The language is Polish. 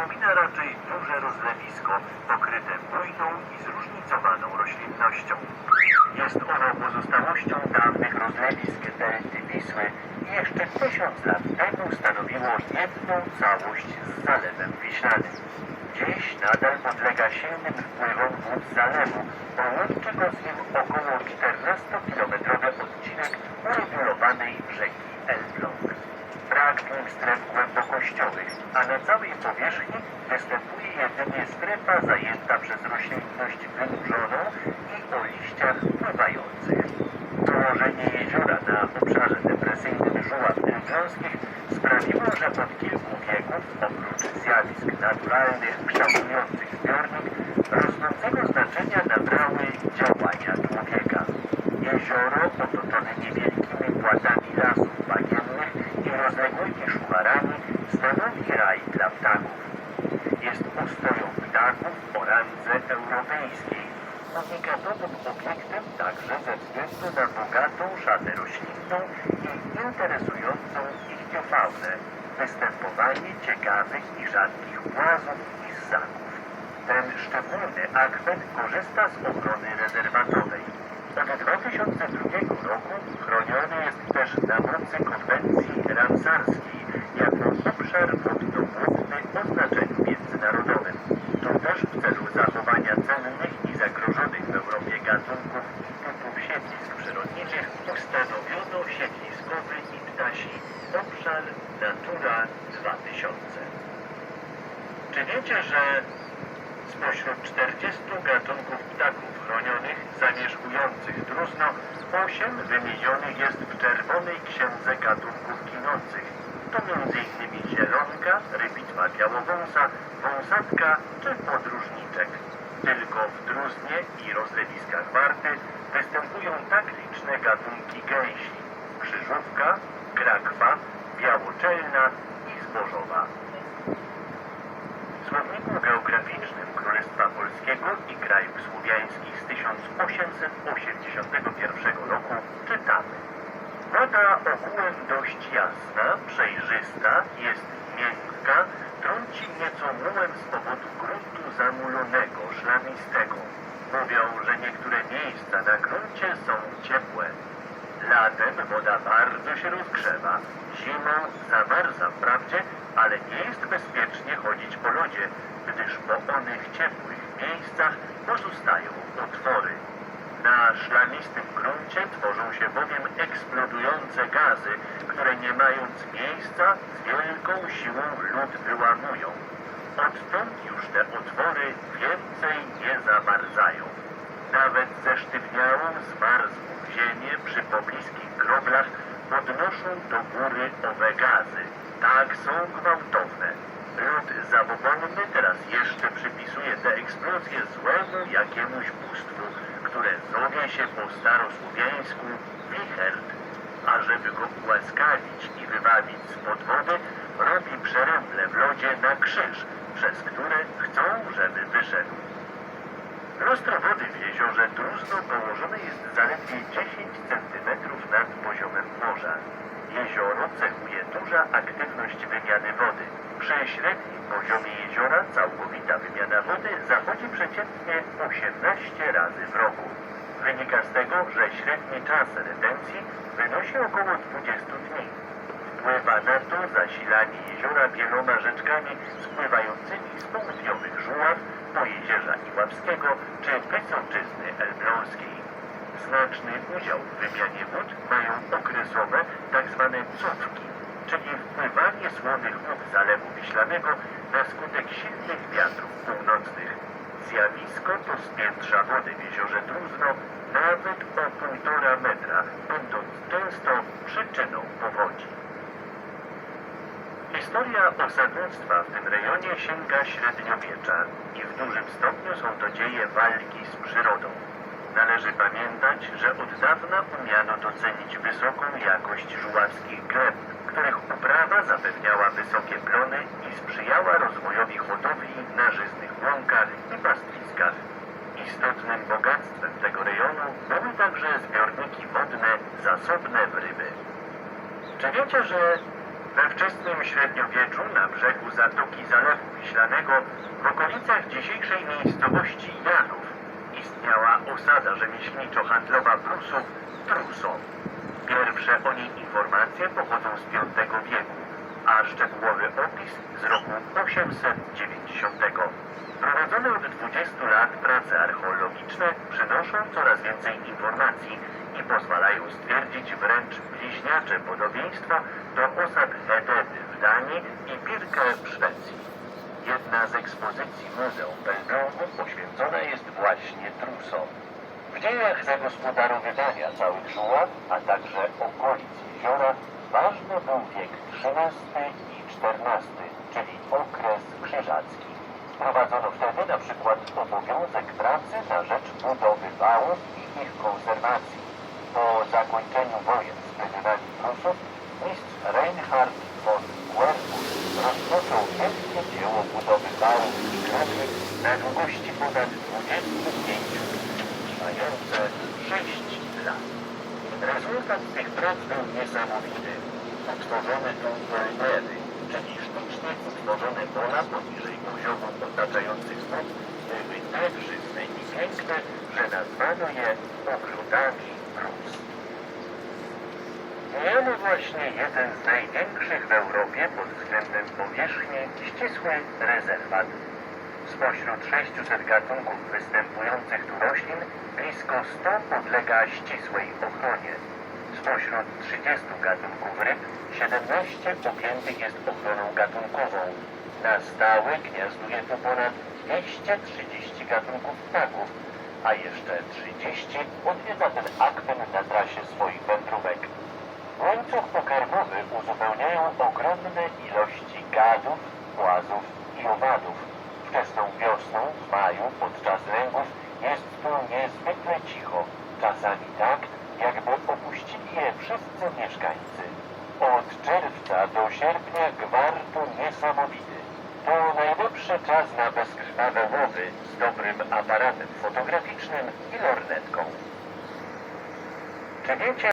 Przypomina raczej duże rozlewisko pokryte bujną i zróżnicowaną roślinnością. Jest ono pozostałością dawnych rozlewisk delty Wisły i jeszcze tysiąc lat temu stanowiło jedną całość z Zalewem Wiślanym. Dziś nadal podlega silnym wpływom wód zalewu, bo go z nim około 14-kilometrowy odcinek uregulowanej rzeki Elbląg. Brak w nim stref głębokościowych, a na całej powierzchni występuje jedynie strefa zajęta przez roślinność wynurzoną i o liściach pływających. Położenie jeziora na obszarze depresyjnym Żuław Elbląskich sprawiło, że od kilku wieków, oprócz zjawisk naturalnych kształtujących randze europejskiej, unikatowym obiektem także ze względu na bogatą szatę roślinną i interesującą ichtiofaunę, występowanie ciekawych i rzadkich płazów i ssaków. Ten szczególny akwen korzysta z ochrony rezerwatowej. Od 2002 roku chroniony jest też na mocy konwencji ramsarskiej jako obszar wodno-wodny o międzynarodowym. To też w celu zachowania cennych i zagrożonych w Europie gatunków i typów siedlisk przyrodniczych ustanowiono siedliskowy i ptasi obszar Natura 2000. Czy wiecie, że Spośród 40 gatunków ptaków chronionych zamieszkujących Druzno, 8 wymienionych jest w Czerwonej Księdze Gatunków Ginących. To m.in. zielonka, rybitwa białowąsa, wąsatka czy podróżniczek. Tylko w Druznie i rozlewiskach Warty występują tak liczne gatunki gęsi. Krzyżówka, krakwa, białoczelna i zbożowa. W słowniku geograficznym Królestwa Polskiego i krajów słowiańskich z 1881 roku czytamy. Woda ogółem dość jasna, przejrzysta, jest miękka, trąci nieco mułem z powodu gruntu zamulonego, szlamistego. Mówią, że niektóre miejsca na gruncie są ciepłe. Latem woda bardzo się rozgrzewa, zimą zamarza wprawdzie, ale nie jest bezpiecznie chodzić po lodzie, gdyż po onych ciepłych miejscach pozostają otwory. Na szlamistym gruncie tworzą się bowiem eksplodujące gazy, które nie mając miejsca z wielką siłą lód wyłamują. Odtąd już te otwory więcej nie zamarzają. Nawet zesztywniałą, zmarzłą ziemię przy pobliskich kroplach podnoszą do góry owe gazy. Tak są gwałtowne. Lud zabobonny teraz jeszcze przypisuje te eksplozje złemu jakiemuś bóstwu, które zowie się po starosłowiańsku wichert. A żeby go ułaskawić i wybawić spod wody, robi przeręble w lodzie na krzyż, przez które chcą, żeby wyszedł. Lustro wody w jeziorze Druzno położone jest zaledwie 10 cm nad poziomem morza. Jezioro cechuje duża aktywność wymiany wody. Przy średnim poziomie jeziora całkowita wymiana wody zachodzi przeciętnie 18 razy w roku. Wynika z tego, że średni czas retencji wynosi około 20 dni. Wpływa na to zasilanie jeziora wieloma rzeczkami spływającymi z południowych Żuław, Pojezierza Iławskiego czy Wysoczyzny Elbląskiej. Znaczny udział w wymianie wód mają okresowe tzw. cofki, czyli wpływanie słonych wód Zalewu Wiślanego na skutek silnych wiatrów północnych. Zjawisko to spiętrza wody w jeziorze Druzno nawet o półtora metra, będąc często przyczyną powodzi. Historia osadnictwa w tym rejonie sięga średniowiecza i w dużym stopniu są to dzieje walki z przyrodą. Należy pamiętać, że od dawna umiano docenić wysoką jakość żuławskich gleb, których uprawa zapewniała wysokie plony i sprzyjała rozwojowi hodowli na żyznych łąkach i pastwiskach. Istotnym bogactwem tego rejonu były także zbiorniki wodne zasobne w ryby. Czy wiecie, że we wczesnym średniowieczu na brzegu Zatoki Zalewu Wiślanego w okolicach dzisiejszej miejscowości Janów istniała osada rzemieślniczo-handlowa Prusów Truso. Pierwsze o niej informacje pochodzą z V wieku, a szczegółowy opis z roku 890. Prowadzone od 20 lat prace archeologiczne przynoszą coraz więcej informacji i pozwalają stwierdzić wręcz bliźniacze podobieństwa do osad Hedeby w Danii i Birke w Szwecji. Jedna z ekspozycji Muzeum Belgromu poświęcona jest właśnie trusom. W dziejach zagospodarowywania całych żuław, a także okolic jeziora, ważny był wiek XIII i XIV, czyli okres krzyżacki. Prowadzono wtedy na przykład obowiązek pracy na rzecz budowy wałów i ich konserwacji. Po zakończeniu wojen z Fedynami Prusów mistrz Reinhard von Werfurt rozpoczął wielkie dzieło budowy wałów i kraty na długości ponad 25 trwające 6 lat. Rezultat tych prac był niesamowity. Utworzono tu poldery, czyli sztucznie utworzone pola poniżej poziomu otaczających wód, były tak żyzne i piękne, że nazwano je ogrodami Mijamy właśnie jeden z największych w Europie pod względem powierzchni ścisły rezerwat. Spośród 600 gatunków występujących tu roślin, blisko 100 podlega ścisłej ochronie. Spośród 30 gatunków ryb, 17 objętych jest ochroną gatunkową. Na stałe gniazduje tu ponad 230 gatunków ptaków, a jeszcze 30 odwiedza ten akwen na trasie swoich wędrówek. Łańcuch pokarmowy uzupełniają ogromne ilości gadów, płazów i owadów. Wczesną wiosną, w maju, podczas lęgów, jest tu niezwykle cicho. Czasami tak, jakby opuścili je wszyscy mieszkańcy. Od czerwca do sierpnia gwar tu niesamowity. To najlepszy czas na bezkrwawe łowy z dobrym aparatem fotograficznym i lornetką. Czy wiecie,